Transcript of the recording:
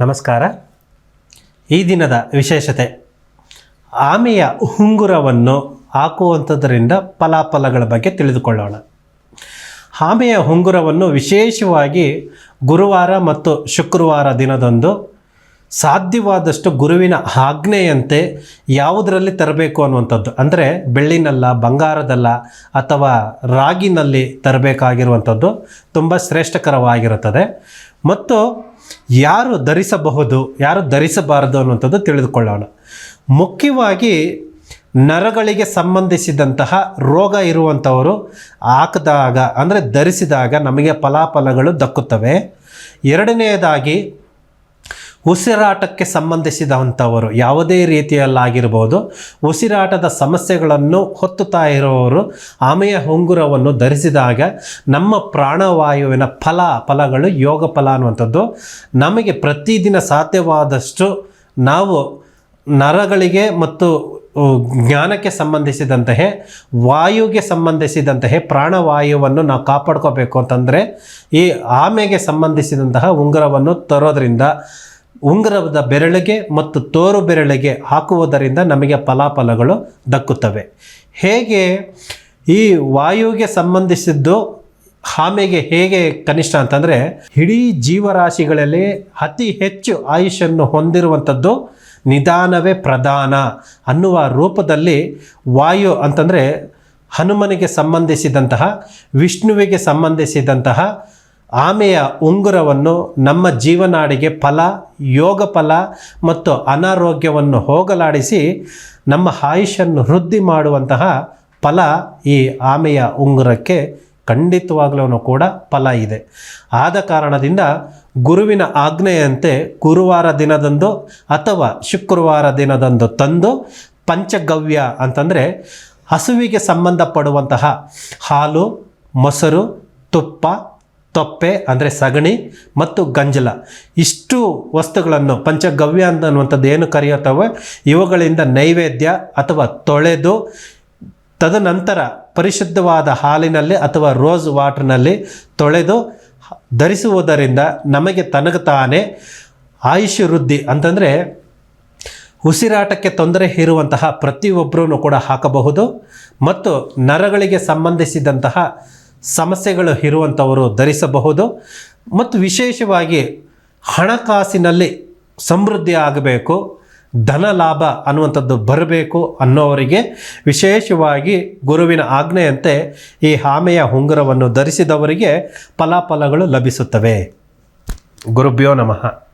ನಮಸ್ಕಾರ. ಈ ದಿನದ ವಿಶೇಷತೆ, ಆಮೆಯ ಉಂಗುರವನ್ನು ಹಾಕುವಂಥದ್ದರಿಂದ ಫಲಾಫಲಗಳ ಬಗ್ಗೆ ತಿಳಿದುಕೊಳ್ಳೋಣ. ಆಮೆಯ ಉಂಗುರವನ್ನು ವಿಶೇಷವಾಗಿ ಗುರುವಾರ ಮತ್ತು ಶುಕ್ರವಾರ ದಿನದಂದು ಸಾಧ್ಯವಾದಷ್ಟು ಗುರುವಿನ ಆಜ್ಞೆಯಂತೆ ಯಾವುದರಲ್ಲಿ ತರಬೇಕು ಅನ್ನುವಂಥದ್ದು. ಅಂದರೆ ಬೆಳ್ಳಿನಲ್ಲ, ಬಂಗಾರದಲ್ಲ ಅಥವಾ ರಾಗಿನಲ್ಲಿ ತರಬೇಕಾಗಿರುವಂಥದ್ದು ತುಂಬ ಶ್ರೇಷ್ಠಕರವಾಗಿರುತ್ತದೆ. ಮತ್ತು ಯಾರು ಧರಿಸಬಹುದು, ಯಾರು ಧರಿಸಬಾರದು ಅನ್ನುವಂಥದ್ದು ತಿಳಿದುಕೊಳ್ಳೋಣ. ಮುಖ್ಯವಾಗಿ ನರಗಳಿಗೆ ಸಂಬಂಧಿಸಿದಂತಹ ರೋಗ ಇರುವಂಥವರು ಹಾಕಿದಾಗ, ಅಂದರೆ ಧರಿಸಿದಾಗ ನಮಗೆ ಫಲಾಫಲಗಳು ದಕ್ಕುತ್ತವೆ. ಎರಡನೆಯದಾಗಿ ಉಸಿರಾಟಕ್ಕೆ ಸಂಬಂಧಿಸಿದಂಥವರು ಯಾವುದೇ ರೀತಿಯಲ್ಲಾಗಿರ್ಬೋದು, ಉಸಿರಾಟದ ಸಮಸ್ಯೆಗಳನ್ನು ಹೊತ್ತುತ್ತಾ ಇರುವವರು ಆಮೆಯ ಉಂಗುರವನ್ನು ಧರಿಸಿದಾಗ ನಮ್ಮ ಪ್ರಾಣವಾಯುವಿನ ಫಲ, ಫಲಗಳು ಯೋಗ ಫಲ ಅನ್ನುವಂಥದ್ದು ನಮಗೆ ಪ್ರತಿದಿನ ಸಾಧ್ಯವಾದಷ್ಟು ನಾವು ನರಗಳಿಗೆ ಮತ್ತು ಜ್ಞಾನಕ್ಕೆ ಸಂಬಂಧಿಸಿದಂತಹ ವಾಯುಗೆ ಸಂಬಂಧಿಸಿದಂತಹ ಪ್ರಾಣವಾಯುವನ್ನು ನಾವು ಕಾಪಾಡ್ಕೋಬೇಕು ಅಂತಂದರೆ ಈ ಆಮೆಗೆ ಸಂಬಂಧಿಸಿದಂತಹ ಉಂಗುರವನ್ನು ತರೋದ್ರಿಂದ ಉಂಗುರದ ಬೆರಳಿಗೆ ಮತ್ತು ತೋರು ಬೆರಳಿಗೆ ಹಾಕುವುದರಿಂದ ನಮಗೆ ಫಲಾಫಲಗಳು ದಕ್ಕುತ್ತವೆ. ಹೇಗೆ ಈ ವಾಯುವಿಗೆ ಸಂಬಂಧಿಸಿದ್ದು ಆಮೆಗೆ ಹೇಗೆ ಕನಿಷ್ಠ ಅಂತಂದರೆ, ಇಡೀ ಜೀವರಾಶಿಗಳಲ್ಲಿ ಅತಿ ಹೆಚ್ಚು ಆಯುಷನ್ನು ಹೊಂದಿರುವಂಥದ್ದು ನಿಧಾನವೇ ಪ್ರಧಾನ ಅನ್ನುವ ರೂಪದಲ್ಲಿ ವಾಯು ಅಂತಂದರೆ ಹನುಮನಿಗೆ ಸಂಬಂಧಿಸಿದಂತಹ, ವಿಷ್ಣುವಿಗೆ ಸಂಬಂಧಿಸಿದಂತಹ ಆಮೆಯ ಉಂಗುರವನ್ನು ನಮ್ಮ ಜೀವನಾಡಿಗೆ ಫಲ, ಯೋಗ ಫಲ ಮತ್ತು ಅನಾರೋಗ್ಯವನ್ನು ಹೋಗಲಾಡಿಸಿ ನಮ್ಮ ಆಯುಷನ್ನು ವೃದ್ಧಿ ಮಾಡುವಂತಹ ಫಲ ಈ ಆಮೆಯ ಉಂಗುರಕ್ಕೆ ಖಂಡಿತವಾಗ್ಲೂ ಕೂಡ ಫಲ ಇದೆ. ಆದ ಕಾರಣದಿಂದ ಗುರುವಿನ ಆಜ್ಞೆಯಂತೆ ಗುರುವಾರ ದಿನದಂದು ಅಥವಾ ಶುಕ್ರವಾರ ದಿನದಂದು ತಂದು ಪಂಚಗವ್ಯ ಅಂತಂದರೆ ಹಸುವಿಗೆ ಸಂಬಂಧಪಡುವಂತಹ ಹಾಲು, ಮೊಸರು, ತುಪ್ಪ ತೊಪ್ಪೆ, ಅಂದರೆ ಸಗಣಿ ಮತ್ತು ಗಂಜಲ. ಇಷ್ಟು ವಸ್ತುಗಳನ್ನು, ಪಂಚಗವ್ಯ ಅನ್ನುವಂಥದ್ದು ಏನು ಕರೆಯುತ್ತವೆ? ಇವುಗಳಿಂದ ನೈವೇದ್ಯ ಅಥವಾ ತೊಳೆದು, ತದನಂತರ ಪರಿಶುದ್ಧವಾದ ಹಾಲಿನಲ್ಲಿ ಅಥವಾ ರೋಸ್ ವಾಟರ್ನಲ್ಲಿ ತೊಳೆದು, ಧರಿಸುವುದರಿಂದ ನಮಗೆ ತನಗತಾನೆ ಆಯುಷ್ ವೃದ್ಧಿ. ಅಂತಂದರೆ, ಉಸಿರಾಟಕ್ಕೆ ತೊಂದರೆ ಇರುವಂತಹ ಪ್ರತಿಯೊಬ್ಬರೂ ಕೂಡ ಹಾಕಬಹುದು. ಮತ್ತು ನರಗಳಿಗೆ ಸಂಬಂಧಿಸಿದಂತಹ ಸಮಸ್ಯೆಗಳು ಇರುವಂಥವರು ಧರಿಸಬಹುದು ಮತ್ತು ವಿಶೇಷವಾಗಿ ಹಣಕಾಸಿನಲ್ಲಿ ಸಮೃದ್ಧಿ ಆಗಬೇಕು, ಧನ ಲಾಭ ಅನ್ನುವಂಥದ್ದು ಬರಬೇಕು ಅನ್ನೋವರಿಗೆ ವಿಶೇಷವಾಗಿ ಗುರುವಿನ ಆಜ್ಞೆಯಂತೆ ಈ ಆಮೆಯ ಉಂಗುರವನ್ನು ಧರಿಸಿದವರಿಗೆ ಫಲಾಫಲಗಳು ಲಭಿಸುತ್ತವೆ. ಗುರುಭ್ಯೋ ನಮಃ.